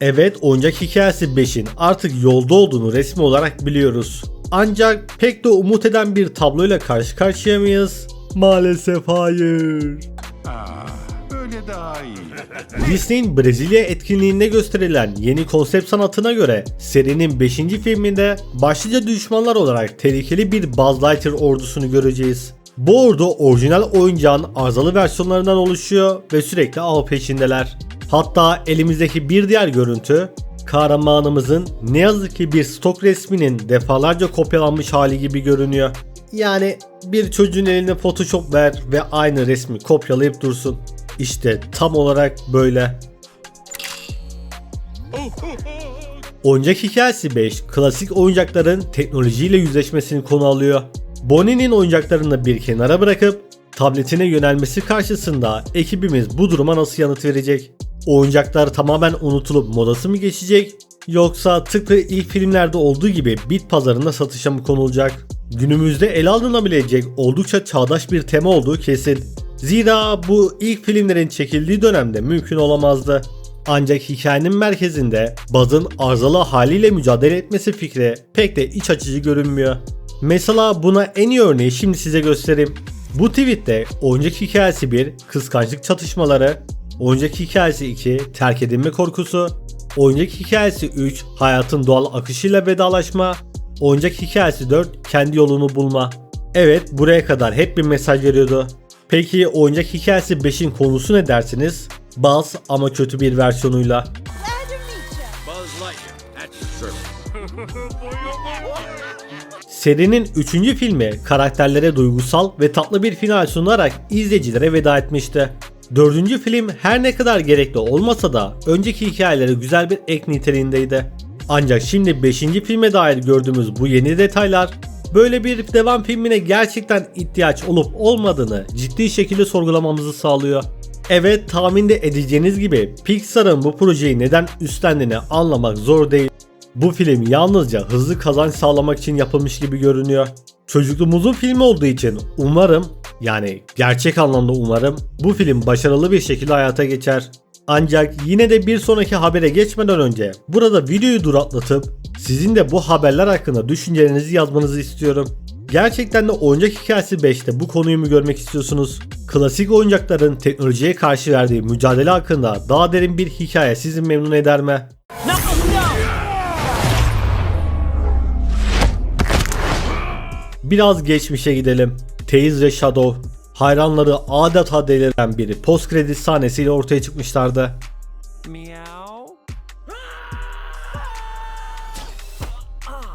Evet oyuncak hikayesi 5'in artık yolda olduğunu resmi olarak biliyoruz. Ancak pek de umut eden bir tabloyla karşı karşıya mıyız? Maalesef hayır. Aa, böyle daha iyi. Disney'in Brezilya etkinliğinde gösterilen yeni konsept sanatına göre serinin 5. filminde başlıca düşmanlar olarak tehlikeli bir Buzz Lightyear ordusunu göreceğiz. Bu ordu orijinal oyuncağın arızalı versiyonlarından oluşuyor ve sürekli av peşindeler. Hatta elimizdeki bir diğer görüntü kahramanımızın ne yazık ki bir stok resminin defalarca kopyalanmış hali gibi görünüyor. Yani bir çocuğun eline Photoshop ver ve aynı resmi kopyalayıp dursun. İşte tam olarak böyle. Oyuncak Hikayesi 5, klasik oyuncakların teknolojiyle yüzleşmesini konu alıyor. Bonnie'nin oyuncaklarını bir kenara bırakıp tabletine yönelmesi karşısında ekibimiz bu duruma nasıl yanıt verecek? Oyuncaklar tamamen unutulup modası mı geçecek? Yoksa tıpkı ilk filmlerde olduğu gibi bit pazarında satışa mı konulacak? Günümüzde ele alınabilecek oldukça çağdaş bir tema olduğu kesin. Zira bu ilk filmlerin çekildiği dönemde mümkün olamazdı. Ancak hikayenin merkezinde Buzz'ın arızalı haliyle mücadele etmesi fikri pek de iç açıcı görünmüyor. Mesela buna en iyi örneği şimdi size göstereyim. Bu tweette oyuncak hikayesi 1 kıskançlık çatışmaları, oyuncak hikayesi 2 terk edilme korkusu, oyuncak hikayesi 3 hayatın doğal akışıyla vedalaşma, oyuncak hikayesi 4 kendi yolunu bulma. Evet buraya kadar hep bir mesaj veriyordu. Peki oyuncak hikayesi 5'in konusu ne dersiniz? Buzz ama kötü bir versiyonuyla. Serinin 3. filmi karakterlere duygusal ve tatlı bir final sunarak izleyicilere veda etmişti. 4. film her ne kadar gerekli olmasa da önceki hikayelere güzel bir ek niteliğindeydi. Ancak şimdi 5. filme dair gördüğümüz bu yeni detaylar böyle bir devam filmine gerçekten ihtiyaç olup olmadığını ciddi şekilde sorgulamamızı sağlıyor. Evet tahminde edeceğiniz gibi Pixar'ın bu projeyi neden üstlendiğini anlamak zor değil. Bu film yalnızca hızlı kazanç sağlamak için yapılmış gibi görünüyor. Çocukluğumuzun filmi olduğu için umarım yani gerçek anlamda umarım bu film başarılı bir şekilde hayata geçer. Ancak yine de bir sonraki habere geçmeden önce burada videoyu duratlatıp sizin de bu haberler hakkında düşüncelerinizi yazmanızı istiyorum. Gerçekten de oyuncak hikayesi 5'te bu konuyu mu görmek istiyorsunuz? Klasik oyuncakların teknolojiye karşı verdiği mücadele hakkında daha derin bir hikaye sizi memnun eder mi? Biraz geçmişe gidelim. Tales ve Shadow hayranları adeta deliren bir post kredi sahnesiyle ortaya çıkmışlardı.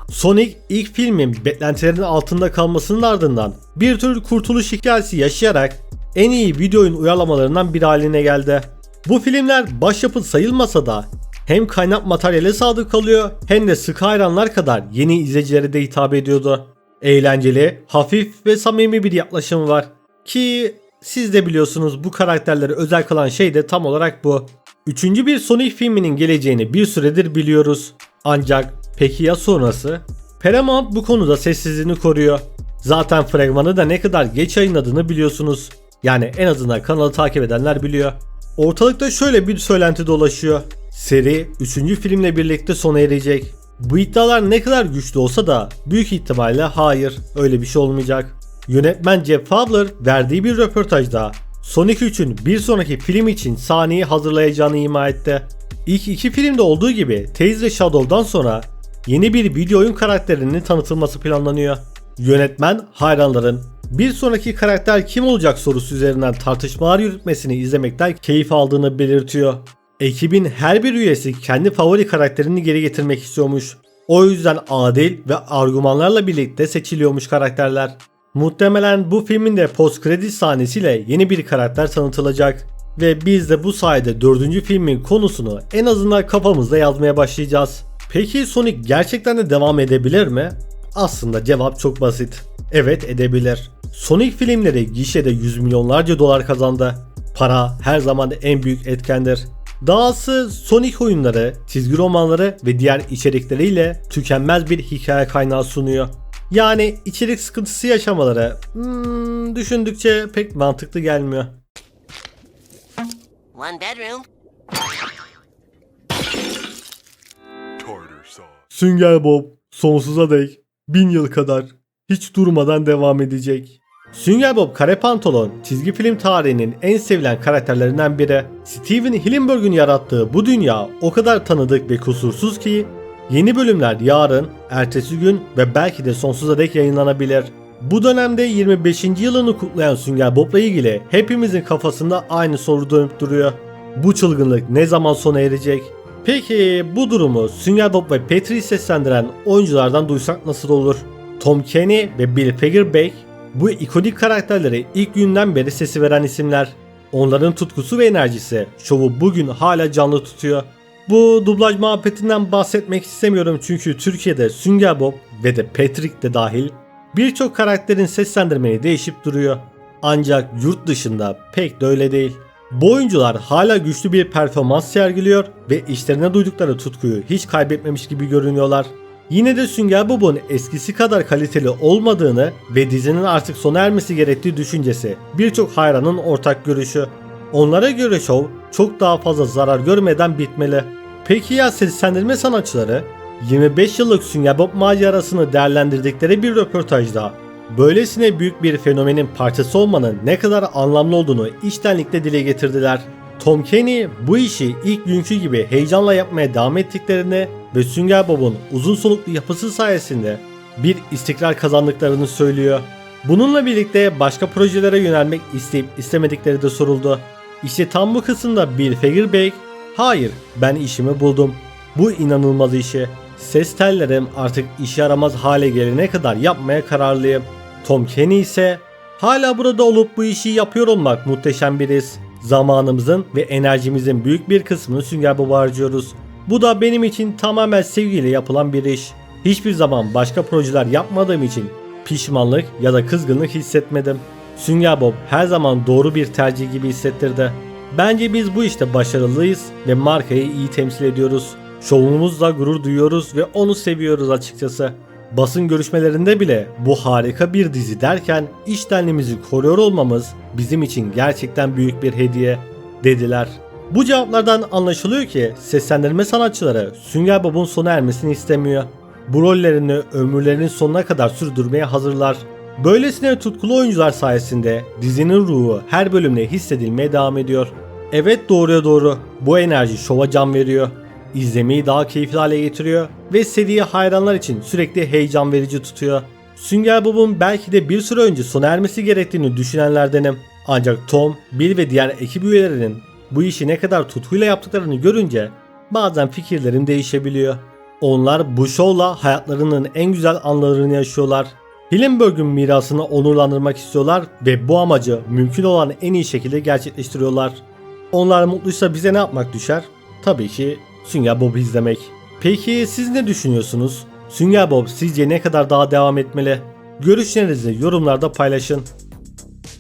Sonic ilk filmin beklentilerin altında kalmasının ardından bir tür kurtuluş hikayesi yaşayarak en iyi video oyun uyarlamalarından biri haline geldi. Bu filmler başyapıt sayılmasa da hem kaynak materyale sadık kalıyor hem de sıkı hayranlar kadar yeni izleyicilere de hitap ediyordu. Eğlenceli, hafif ve samimi bir yaklaşım var. Ki siz de biliyorsunuz bu karakterleri özel kılan şey de tam olarak bu. Üçüncü bir Sonic filminin geleceğini bir süredir biliyoruz. Ancak peki ya sonrası? Paramount bu konuda sessizliğini koruyor. Zaten fragmanı da ne kadar geç yayınladığını biliyorsunuz. Yani en azından kanalı takip edenler biliyor. Ortalıkta şöyle bir söylenti dolaşıyor. Seri 3. filmle birlikte sona erecek. Bu iddialar ne kadar güçlü olsa da büyük ihtimalle hayır öyle bir şey olmayacak. Yönetmen Jeff Fowler verdiği bir röportajda Sonic 3'ün bir sonraki film için sahneyi hazırlayacağını ima etti. İlk iki filmde olduğu gibi Tales ve Shadow'dan sonra yeni bir video oyun karakterinin tanıtılması planlanıyor. Yönetmen hayranların bir sonraki karakter kim olacak sorusu üzerinden tartışmalar yürütmesini izlemekten keyif aldığını belirtiyor. Ekibin her bir üyesi kendi favori karakterini geri getirmek istiyormuş. O yüzden adil ve argümanlarla birlikte seçiliyormuş karakterler. Muhtemelen bu filmin de post kredi sahnesiyle yeni bir karakter tanıtılacak. Ve biz de bu sayede 4. filmin konusunu en azından kafamızda yazmaya başlayacağız. Peki Sonic gerçekten de devam edebilir mi? Aslında cevap çok basit. Evet edebilir. Sonic filmleri gişede yüz milyonlarca dolar kazandı. Para her zaman en büyük etkendir. Dahası Sonic oyunları, çizgi romanları ve diğer içerikleriyle tükenmez bir hikaye kaynağı sunuyor. Yani içerik sıkıntısı yaşamaları hmm, düşündükçe pek mantıklı gelmiyor. One bedroom. Sünger Bob sonsuza dek bin yıl kadar hiç durmadan devam edecek. Sünger Bob Kare Pantolon çizgi film tarihinin en sevilen karakterlerinden biri. Steven Hillenburg'un yarattığı bu dünya o kadar tanıdık ve kusursuz ki yeni bölümler yarın, ertesi gün ve belki de sonsuza dek yayınlanabilir. Bu dönemde 25. yılını kutlayan Sünger Bob'la ilgili hepimizin kafasında aynı soru dönüp duruyor. Bu çılgınlık ne zaman sona erecek? Peki bu durumu Sünger Bob ve Patrick'i seslendiren oyunculardan duysak nasıl olur? Tom Kenny ve Bill Fagerback bu ikonik karakterleri ilk günden beri sesi veren isimler. Onların tutkusu ve enerjisi şovu bugün hala canlı tutuyor. Bu dublaj muhabbetinden bahsetmek istemiyorum çünkü Türkiye'de Sünger Bob ve de Patrick de dahil birçok karakterin seslendirmeni değişip duruyor. Ancak yurt dışında pek de öyle değil. Bu oyuncular hala güçlü bir performans sergiliyor ve işlerine duydukları tutkuyu hiç kaybetmemiş gibi görünüyorlar. Yine de Sünger Bob'un eskisi kadar kaliteli olmadığını ve dizinin artık sona ermesi gerektiği düşüncesi birçok hayranın ortak görüşü. Onlara göre şov çok daha fazla zarar görmeden bitmeli. Peki ya seslendirme sanatçıları? 25 yıllık Sünger Bob macerasını değerlendirdikleri bir röportajda böylesine büyük bir fenomenin parçası olmanın ne kadar anlamlı olduğunu içtenlikle dile getirdiler. Tom Kenny bu işi ilk günkü gibi heyecanla yapmaya devam ettiklerini ve Sünger Bob'un uzun soluklu yapısı sayesinde bir istikrar kazandıklarını söylüyor. Bununla birlikte başka projelere yönelmek isteyip istemedikleri de soruldu. İşte tam bu kısımda Bill Fagerback, hayır ben işimi buldum. Bu inanılmaz işi. Ses tellerim artık işe yaramaz hale gelene kadar yapmaya kararlıyım. Tom Kenny ise hala burada olup bu işi yapıyor olmak muhteşem bir his. Zamanımızın ve enerjimizin büyük bir kısmını Sünger Bob'a harcıyoruz. Bu da benim için tamamen sevgiyle yapılan bir iş. Hiçbir zaman başka projeler yapmadığım için pişmanlık ya da kızgınlık hissetmedim. Sünger Bob her zaman doğru bir tercih gibi hissettirdi. Bence biz bu işte başarılıyız ve markayı iyi temsil ediyoruz. Şovumuzla gurur duyuyoruz ve onu seviyoruz açıkçası. Basın görüşmelerinde bile bu harika bir dizi derken iştenliğimizi koruyor olmamız bizim için gerçekten büyük bir hediye dediler. Bu cevaplardan anlaşılıyor ki seslendirme sanatçıları Sünger Bob'un sona ermesini istemiyor. Bu rollerini ömürlerinin sonuna kadar sürdürmeye hazırlar. Böylesine tutkulu oyuncular sayesinde dizinin ruhu her bölümde hissedilmeye devam ediyor. Evet doğruya doğru bu enerji şova can veriyor. İzlemeyi daha keyifli hale getiriyor ve seriyi hayranlar için sürekli heyecan verici tutuyor. Sünger Bob'un belki de bir süre önce sona ermesi gerektiğini düşünenlerdenim. Ancak Tom, Bill ve diğer ekip üyelerinin bu işi ne kadar tutkuyla yaptıklarını görünce bazen fikirlerim değişebiliyor. Onlar bu şovla hayatlarının en güzel anlarını yaşıyorlar. Hillenburg'un mirasını onurlandırmak istiyorlar ve bu amacı mümkün olan en iyi şekilde gerçekleştiriyorlar. Onlar mutluysa bize ne yapmak düşer? Tabii ki Sünger Bob'u izlemek. Peki siz ne düşünüyorsunuz? Sünger Bob sizce ne kadar daha devam etmeli? Görüşlerinizi yorumlarda paylaşın.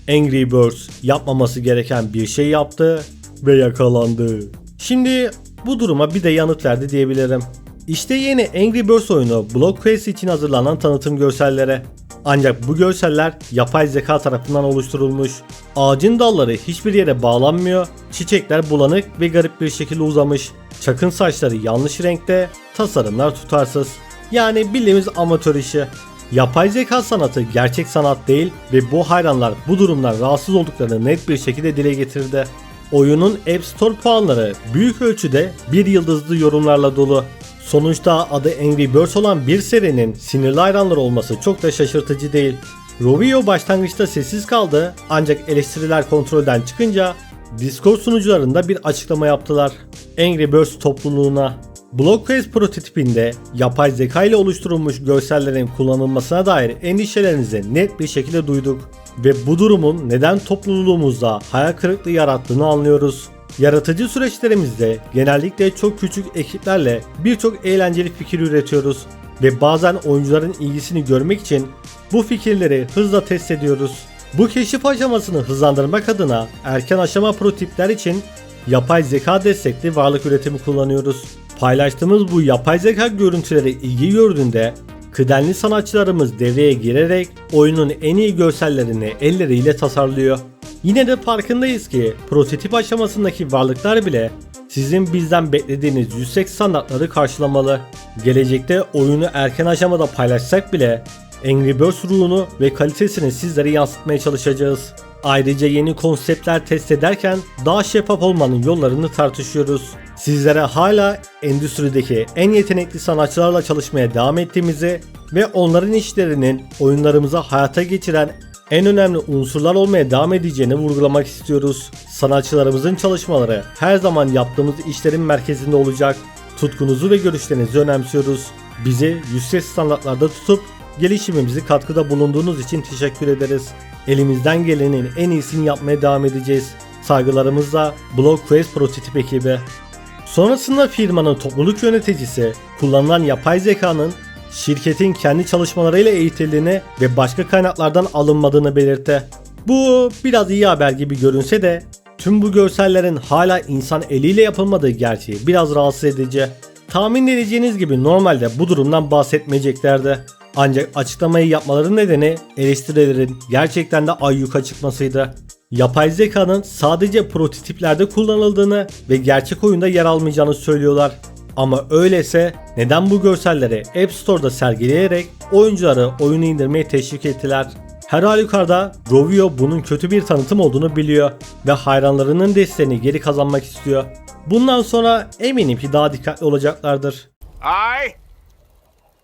Angry Birds yapmaması gereken bir şey yaptı ve yakalandı. Şimdi bu duruma bir de yanıt verdi diyebilirim. İşte yeni Angry Birds oyunu Block Quest için hazırlanan tanıtım görsellere. Ancak bu görseller yapay zeka tarafından oluşturulmuş. Ağacın dalları hiçbir yere bağlanmıyor, çiçekler bulanık ve garip bir şekilde uzamış. Çakın saçları yanlış renkte, tasarımlar tutarsız. Yani bildiğimiz amatör işi. Yapay zeka sanatı gerçek sanat değil ve bu hayranlar bu durumdan rahatsız olduklarını net bir şekilde dile getirdi. Oyunun App Store puanları büyük ölçüde bir yıldızlı yorumlarla dolu. Sonuçta adı Angry Birds olan bir serinin sinirli hayranları olması çok da şaşırtıcı değil. Rovio başlangıçta sessiz kaldı ancak eleştiriler kontrolden çıkınca Discord sunucularında bir açıklama yaptılar. Angry Birds topluluğuna BlockQuest prototipinde yapay zeka ile oluşturulmuş görsellerin kullanılmasına dair endişelerinizi net bir şekilde duyduk ve bu durumun neden topluluğumuzda hayal kırıklığı yarattığını anlıyoruz. Yaratıcı süreçlerimizde genellikle çok küçük ekiplerle birçok eğlenceli fikir üretiyoruz ve bazen oyuncuların ilgisini görmek için bu fikirleri hızla test ediyoruz. Bu keşif aşamasını hızlandırmak adına erken aşama prototipler için yapay zeka destekli varlık üretimi kullanıyoruz. Paylaştığımız bu yapay zeka görüntüleri ilgi gördüğünde kıdemli sanatçılarımız devreye girerek oyunun en iyi görsellerini elleriyle tasarlıyor. Yine de farkındayız ki prototip aşamasındaki varlıklar bile sizin bizden beklediğiniz yüksek standartları karşılamalı. Gelecekte oyunu erken aşamada paylaşsak bile Angry Birds ruhunu ve kalitesini sizlere yansıtmaya çalışacağız. Ayrıca yeni konseptler test ederken daha şeffaf olmanın yollarını tartışıyoruz. Sizlere hala endüstrideki en yetenekli sanatçılarla çalışmaya devam ettiğimizi ve onların işlerinin oyunlarımıza hayata geçiren en önemli unsurlar olmaya devam edeceğini vurgulamak istiyoruz. Sanatçılarımızın çalışmaları her zaman yaptığımız işlerin merkezinde olacak. Tutkunuzu ve görüşlerinizi önemsiyoruz. Bizi yüksek standartlarda tutup gelişimimizi katkıda bulunduğunuz için teşekkür ederiz. Elimizden gelenin en iyisini yapmaya devam edeceğiz. Saygılarımızla BlockQuest prototip ekibi. Sonrasında firmanın topluluk yöneticisi kullanılan yapay zekanın şirketin kendi çalışmalarıyla eğitildiğini ve başka kaynaklardan alınmadığını belirtti. Bu biraz iyi haber gibi görünse de tüm bu görsellerin hala insan eliyle yapılmadığı gerçeği biraz rahatsız edici. Tahmin edeceğiniz gibi normalde bu durumdan bahsetmeyeceklerdi. Ancak açıklamayı yapmaları nedeni eleştirilerin gerçekten de ayyuka çıkmasıydı. Yapay zekanın sadece prototiplerde kullanıldığını ve gerçek oyunda yer almayacağını söylüyorlar. Ama öyleyse neden bu görselleri App Store'da sergileyerek oyuncuları oyunu indirmeye teşvik ettiler? Her halükarda Rovio bunun kötü bir tanıtım olduğunu biliyor ve hayranlarının desteğini geri kazanmak istiyor. Bundan sonra eminim ki daha dikkatli olacaklardır. I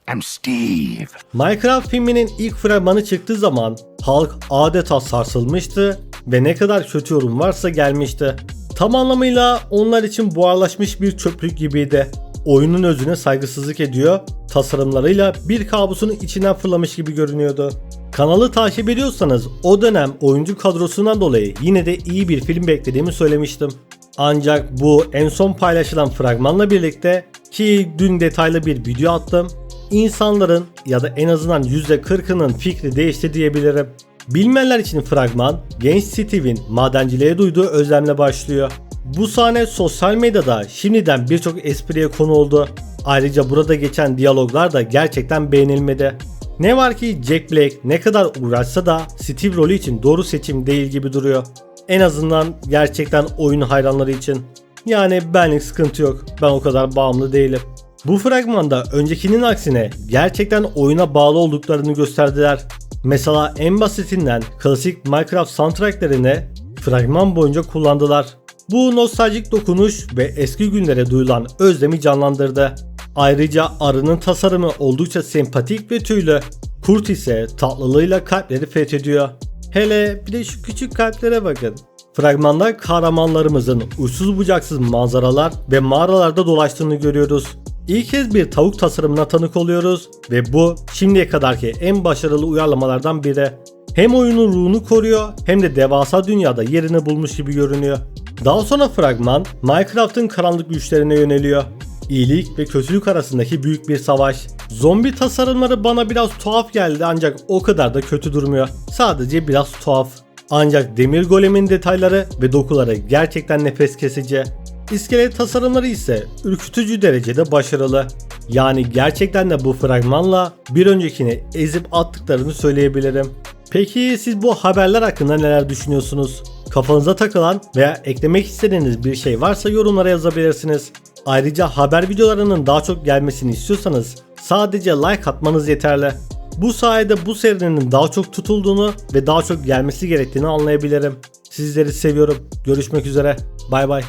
am Steve. Minecraft filminin ilk fragmanı çıktığı zaman halk adeta sarsılmıştı ve ne kadar kötü yorum varsa gelmişti. Tam anlamıyla onlar için buharlaşmış bir çöplük gibiydi. Oyunun özüne saygısızlık ediyor, tasarımlarıyla bir kabusun içinden fırlamış gibi görünüyordu. Kanalı takip ediyorsanız o dönem oyuncu kadrosundan dolayı yine de iyi bir film beklediğimi söylemiştim. Ancak bu en son paylaşılan fragmanla birlikte ki dün detaylı bir video attım insanların ya da en azından %40'ının fikri değişti diyebilirim. Bilmeyenler için fragman genç Steve'in madenciliğe duyduğu özlemle başlıyor. Bu sahne sosyal medyada şimdiden birçok espriye konu oldu. Ayrıca burada geçen diyaloglar da gerçekten beğenilmedi. Ne var ki Jack Black ne kadar uğraşsa da Steve rolü için doğru seçim değil gibi duruyor. En azından gerçekten oyun hayranları için. Yani benlik sıkıntı yok. Ben o kadar bağımlı değilim. Bu fragmanda öncekinin aksine gerçekten oyuna bağlı olduklarını gösterdiler. Mesela en basitinden klasik Minecraft soundtracklerini fragman boyunca kullandılar. Bu nostaljik dokunuş ve eski günlere duyulan özlemi canlandırdı. Ayrıca arının tasarımı oldukça sempatik ve tüylü. Kurt ise tatlılığıyla kalpleri fethediyor. Hele bir de şu küçük kalplere bakın. Fragmanda kahramanlarımızın uçsuz bucaksız manzaralar ve mağaralarda dolaştığını görüyoruz. İlk kez bir tavuk tasarımına tanık oluyoruz ve bu şimdiye kadarki en başarılı uyarlamalardan biri. Hem oyunun ruhunu koruyor hem de devasa dünyada yerini bulmuş gibi görünüyor. Daha sonra fragman Minecraft'ın karanlık güçlerine yöneliyor. İyilik ve kötülük arasındaki büyük bir savaş. Zombi tasarımları bana biraz tuhaf geldi ancak o kadar da kötü durmuyor. Sadece biraz tuhaf. Ancak demir golemin detayları ve dokuları gerçekten nefes kesici. İskelet tasarımları ise ürkütücü derecede başarılı. Yani gerçekten de bu fragmanla bir öncekini ezip attıklarını söyleyebilirim. Peki siz bu haberler hakkında neler düşünüyorsunuz? Kafanıza takılan veya eklemek istediğiniz bir şey varsa yorumlara yazabilirsiniz. Ayrıca haber videolarının daha çok gelmesini istiyorsanız sadece like atmanız yeterli. Bu sayede bu serinin daha çok tutulduğunu ve daha çok gelmesi gerektiğini anlayabilirim. Sizleri seviyorum. Görüşmek üzere. Bay bay.